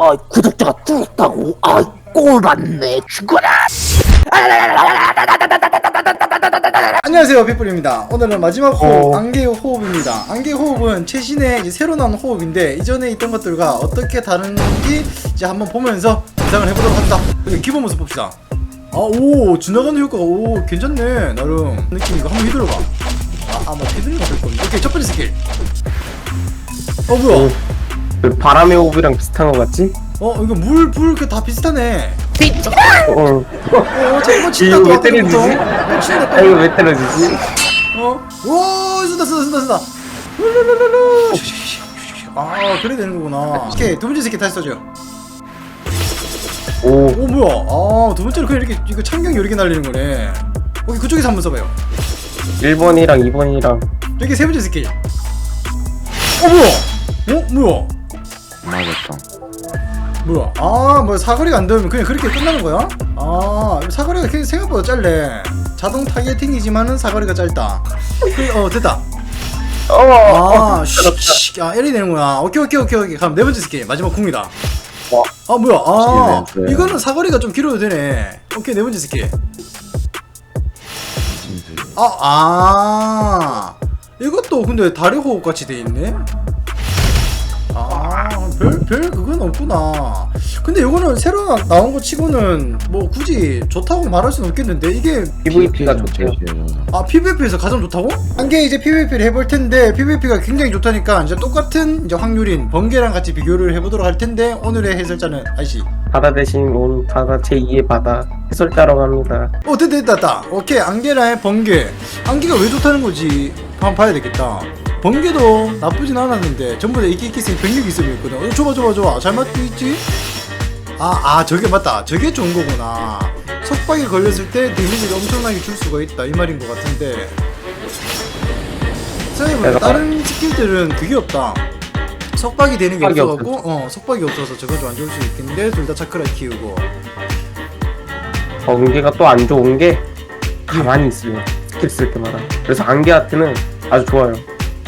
아 구독자가 뚫었다고? 아 꼴받네. 죽어라! 안녕하세요 빗불입니다. 오늘은 마지막 호흡 어. 안개의 호흡입니다. 안개의 호흡은 최신의 이제 새로 나온 호흡인데 이전에 있던 것들과 어떻게 다른지 이제 한번 보면서 예상을 해보도록 여기 기본 모습 봅시다. 아오 지나가는 효과가 오 괜찮네 나름. 느낌 이거 한번 휘둘러봐. 아뭐 휘둘러가 될 겁니다. 오케이 첫 번째 스킬. 어 뭐야? 오, 그 바람의 호흡이랑 비슷한 것 같지? 어 이거 물불그다 비슷하네 어, 어 잠깐만 친다 이거 또왜 아까 때리지? 또. 또 친다 아또 이거 왜 때려지지? 어? 오, 쓴다, 쓴다, 쓴다, 쓴다. 룰루루루루. 아, 그래 되는 거구나. 오케이, 두 번째 스킬 다시 써줘요. 오, 오, 뭐야? 아, 두 번째로 그냥 이렇게, 이거 창경 여러 개 날리는 거네. 오케이, 그쪽에서 한번 써봐요. 1번이랑 2번이랑 여기 세 번째 스킬. 어, 뭐야? 어, 뭐야? 맞았다. 뭐야? 아, 뭐 사거리가 안 되면 그냥 그렇게 끝나는 거야? 아, 사거리가 그냥 생각보다 짧네. 자동 타겟팅이지만은 사거리가 짧다. 그, 어, 됐다. 어, 아, 씨, 아, L이 되는구나. 오케이, 오케이, 오케이, 오케이. 그럼 네 번째 스킬, 마지막 궁이다. 와. 아, 뭐야. 아, 스킬 이거는 사거리가 좀 길어도 되네. 오케이, 네 번째 스킬. 아, 아. 이것도 근데 다리 호흡 같이 돼 있네? 아, 별, 별 그건 없구나. 근데 이거는 새로 나- 나온 거 치고는 뭐 굳이 좋다고 말할 수는 없겠는데 이게 PVP가 좋대요. 아 PVP에서 가장 좋다고? 한개 이제 PVP를 해볼 텐데 PVP가 굉장히 좋다니까 이제 똑같은 이제 확률인 번개랑 같이 비교를 해보도록 할 텐데 오늘의 해설자는 아이씨 바다 대신 온 바다 제2의 바다 해설자라고 합니다. 어 됐다 됐다 됐다 오케이 안개랑 번개 안개가 왜 좋다는 거지 한번 봐야 되겠다 번개도 나쁘진 않았는데 전부 다 이끼 이끼 있으면 병력 있으면 있거든 어, 좋아 좋아 좋아 잘 맞고 있지? 아, 아 저게 맞다 저게 좋은 거구나 속박에 걸렸을 때 데미지를 엄청나게 줄 수가 있다 이 말인 것 같은데 생각해보면 내가 다른 스킬들은 그게 없다 속박이 되는 게 없어갖고 어 속박이 없어서 저건 좀 안 좋을 수 있겠는데 둘 다 차크라 키우고 번개가 또 안 좋은 게 가만히 있어요. 스킬 쓸 때마다. 그래서 안개 아트는 아주 좋아요.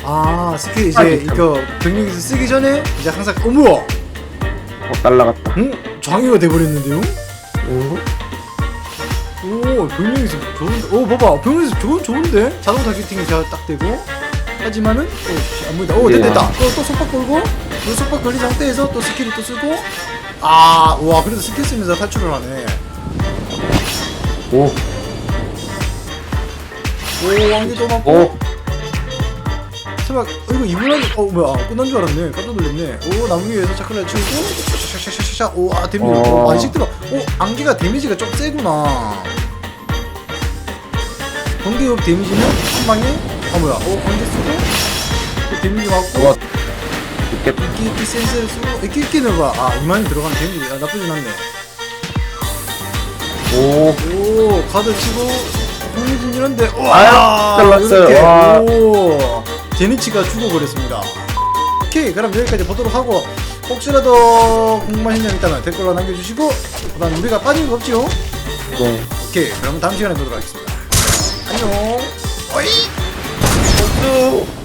아 스킬 이제 이거 병력에서 쓰기 전에 이제 항상 어 뭐야 어, 날라갔다. 응? 장애가 돼버렸는데요? 오, 오 병력에서 좋은데. 오 봐봐. 병력에서 좋은 좋은데? 자동 타겟팅이 잘딱 되고. 하지만은 오안 보인다. 오 됐다 예. 됐다. 또, 또 속박 걸고 또 속박 걸린 상태에서 또 스킬을 또 쓰고. 아와 그래도 스킬 쓰면서 탈출을 하네. 오, 오 왕기 또 맞고. 오, 설마 어, 이거 이분한 어 뭐야. 끝난 줄 알았네. 깜짝 놀랐네. 오 나무 위에서 차크를 치우고 샤샤샤샤샤 오아 데미지. 어. 오, 많이 들어. 오 안개가 데미지가 좀 세구나. 번개업 데미지는 한 방에 아 뭐야. 오 번개 쓰고 또 데미지 맞고. 이끼 이끼 센스를 쓰고. 이끼 이끼는 봐아 이만이 들어가는 데미지. 아, 나쁘진 않네. 오, 오 카드 치고 흥미진 이런데. 와. 잘랐어요. 오 제니치가 죽어버렸습니다 오케이 그럼 여기까지 보도록 하고 혹시라도 궁금한 신점 있다면 댓글로 남겨주시고 그다음 우리가 빠진 거 없지요? 네. 오케이 그럼 다음 시간에 보도록 하겠습니다 안녕 어이 쭉.